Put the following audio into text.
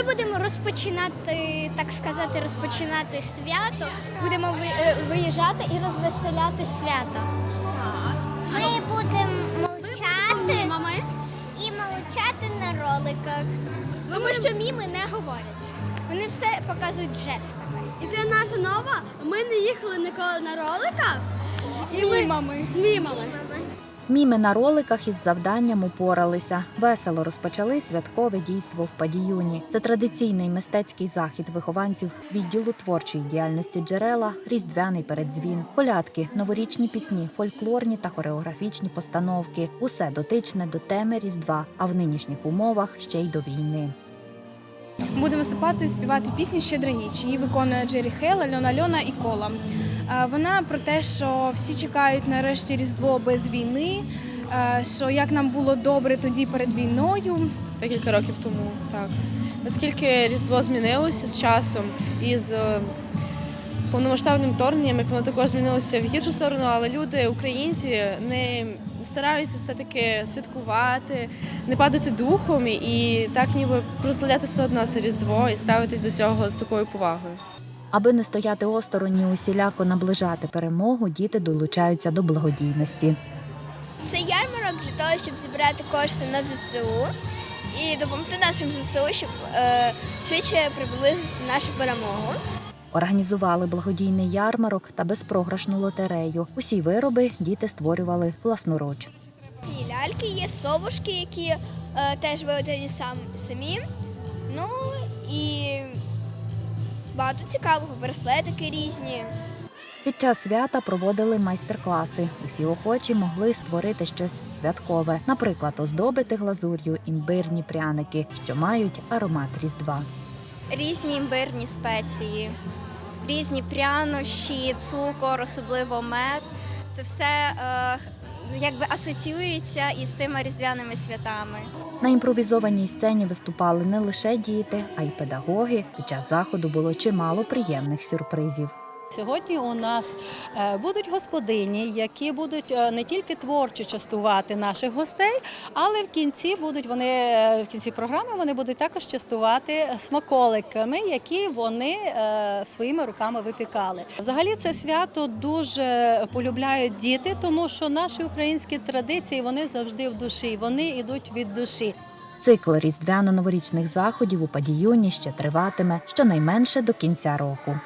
Ми будемо розпочинати, так сказати, розпочинати свято. Будемо е, виїжджати і розвеселяти свято. Ми будемо молчати і молчати на роликах. Тому що міми не говорять. Вони все показують жестами. І це наша нова. Ми не їхали ніколи на роликах. Ми- Мімами. З мімами. Міми на роликах із завданням упоралися. Весело розпочали святкове дійство в Падіюні. Це традиційний мистецький захід вихованців відділу творчої діяльності джерела, різдвяний передзвін, колядки, новорічні пісні, фольклорні та хореографічні постановки. Усе дотичне до теми Різдва, а в нинішніх умовах ще й до війни. Будемо виступати співати пісню «Щедра річ». Її виконує Джері Хейл, Альона Альона і Кола. Вона про те, що всі чекають нарешті Різдво без війни, що як нам було добре тоді перед війною. декілька років тому. Так наскільки Різдво змінилося з часом і з е, повномасштабним вторгненням, як воно також змінилося в гіршу сторону, але люди, українці, не стараються все-таки святкувати, не падати духом і так ніби прославляти все одно це Різдво і ставитись до цього з такою повагою. Аби не стояти осторонь і усіляко наближати перемогу, діти долучаються до благодійності. Це ярмарок для того, щоб зібрати кошти на ЗСУ і допомогти нашим ЗСУ, щоб е, швидше приблизити нашу перемогу. Організували благодійний ярмарок та безпрограшну лотерею. Усі вироби діти створювали власноруч. І ляльки є, совушки, які е, теж виготовлені сам, самі. Ну і багато цікавого, браслетики різні. Під час свята проводили майстер-класи. Усі охочі могли створити щось святкове, наприклад, оздобити глазур'ю імбирні пряники, що мають аромат різдва. різні імбирні спеції, різні прянощі, цукор, особливо мед. Це все е, якби асоціюється із цими різдвяними святами. На імпровізованій сцені виступали не лише діти, а й педагоги. Під час заходу було чимало приємних сюрпризів. Сьогодні у нас е, будуть господині, які будуть е, не тільки творчо частувати наших гостей, але в кінці будуть вони е, в кінці програми вони будуть також частувати смаколиками, які вони своїми руками випікали. Взагалі це свято дуже полюбляють діти, тому що наші українські традиції вони завжди в душі, вони йдуть від душі. Цикл різдвяно-новорічних заходів у Падіюні ще триватиме щонайменше до кінця року.